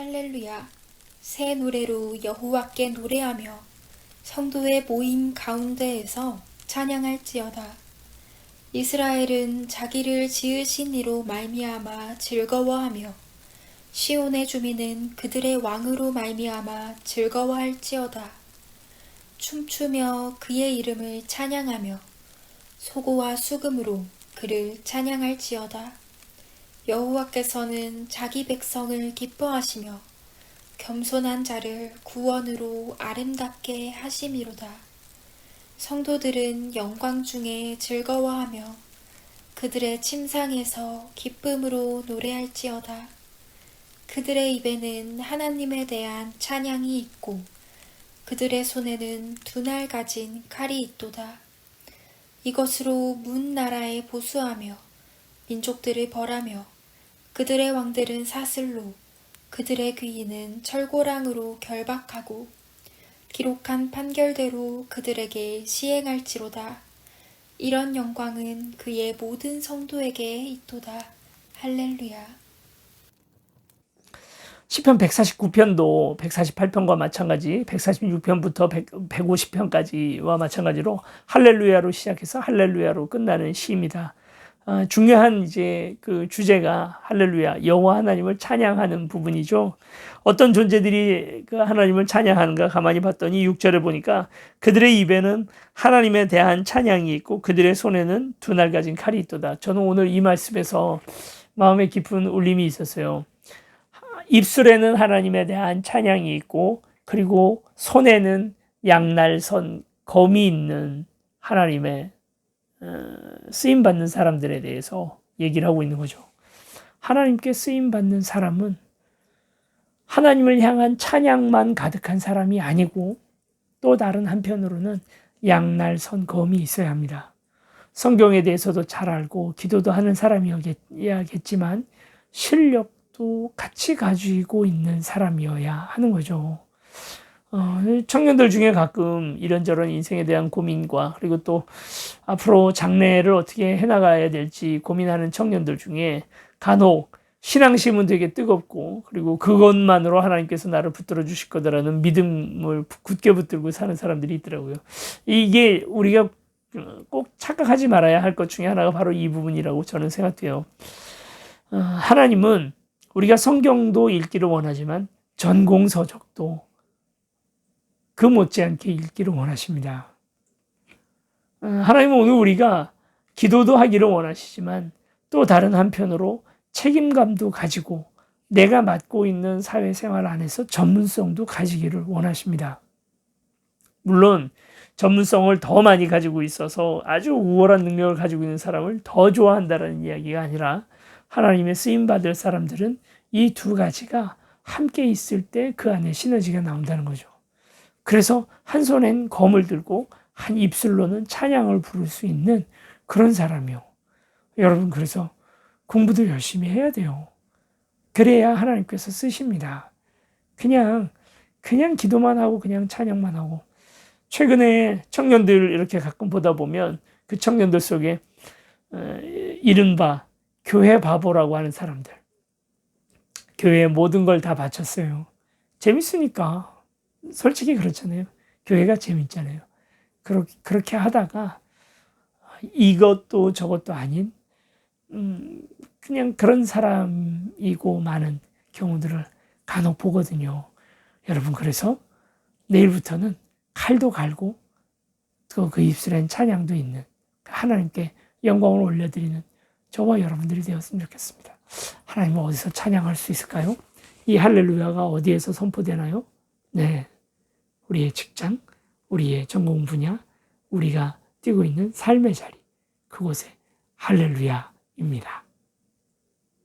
할렐루야. 새 노래로 여호와께 노래하며 성도의 모임 가운데에서 찬양할지어다. 이스라엘은 자기를 지으신 이로 말미암아 즐거워하며 시온의 주민은 그들의 왕으로 말미암아 즐거워할지어다. 춤추며 그의 이름을 찬양하며 소고와 수금으로 그를 찬양할지어다 여호와께서는 자기 백성을 기뻐하시며 겸손한 자를 구원으로 아름답게 하심이로다. 성도들은 영광 중에 즐거워하며 그들의 침상에서 기쁨으로 노래할지어다. 그들의 입에는 하나님에 대한 찬양이 있고 그들의 손에는 두날 가진 칼이 있도다. 이것으로 문 나라에 보수하며 민족들을 벌하며 그들의 왕들은 사슬로 그들의 귀인은 철고랑으로 결박하고 기록한 판결대로 그들에게 시행할지로다. 이런 영광은 그의 모든 성도에게 있도다. 할렐루야. 시편 149편도 148편과 마찬가지, 146편부터 150편까지와 마찬가지로 할렐루야로 시작해서 할렐루야로 끝나는 시입니다. 아, 중요한 이제 그 주제가 할렐루야 여호와 하나님을 찬양하는 부분이죠. 어떤 존재들이 그 하나님을 찬양하는가 가만히 봤더니 6절에 보니까 그들의 입에는 하나님에 대한 찬양이 있고 그들의 손에는 두 날 가진 칼이 있도다. 저는 오늘 이 말씀에서 마음에 깊은 울림이 있었어요. 입술에는 하나님에 대한 찬양이 있고 그리고 손에는 양날선 검이 있는 하나님의 어, 쓰임 받는 사람들에 대해서 얘기를 하고 있는 거죠. 하나님께 쓰임 받는 사람은 하나님을 향한 찬양만 가득한 사람이 아니고 또 다른 한편으로는 양날선 검이 있어야 합니다. 성경에 대해서도 잘 알고 기도도 하는 사람이어야겠지만 실력도 같이 가지고 있는 사람이어야 하는 거죠. 어, 청년들 중에 가끔 이런저런 인생에 대한 고민과 그리고 또 앞으로 장래를 어떻게 해나가야 될지 고민하는 청년들 중에 간혹 신앙심은 되게 뜨겁고 그리고 그것만으로 하나님께서 나를 붙들어 주실 거다라는 믿음을 굳게 붙들고 사는 사람들이 있더라고요. 이게 우리가 꼭 착각하지 말아야 할 것 중에 하나가 바로 이 부분이라고 저는 생각돼요. 어, 하나님은 우리가 성경도 읽기를 원하지만 전공서적도 그 못지않게 읽기를 원하십니다. 어, 하나님은 오늘 우리가 기도도 하기를 원하시지만 또 다른 한편으로 책임감도 가지고 내가 맡고 있는 사회생활 안에서 전문성도 가지기를 원하십니다. 물론 전문성을 더 많이 가지고 있어서 아주 우월한 능력을 가지고 있는 사람을 더 좋아한다는 이야기가 아니라 하나님의 쓰임 받을 사람들은 이 두 가지가 함께 있을 때 그 안에 시너지가 나온다는 거죠. 그래서 한 손엔 검을 들고 한 입술로는 찬양을 부를 수 있는 그런 사람이요. 여러분 그래서 공부도 열심히 해야 돼요. 그래야 하나님께서 쓰십니다. 그냥 그냥 기도만 하고 그냥 찬양만 하고 최근에 청년들 이렇게 가끔 보다 보면 그 청년들 속에 어, 이른바 교회 바보라고 하는 사람들 교회에 모든 걸 다 바쳤어요. 재밌으니까 솔직히 그렇잖아요. 교회가 재밌잖아요. 그렇게, 그렇게 하다가 이것도 저것도 아닌 음, 그냥 그런 사람이고 많은 경우들을 간혹 보거든요. 여러분 그래서 내일부터는 칼도 갈고 또 그 입술엔 찬양도 있는 하나님께 영광을 올려드리는 저와 여러분들이 되었으면 좋겠습니다. 하나님은 어디서 찬양할 수 있을까요? 이 할렐루야가 어디에서 선포되나요? 네. 우리의 직장, 우리의 전공 분야, 우리가 뛰고 있는 삶의 자리, 그곳에 할렐루야입니다.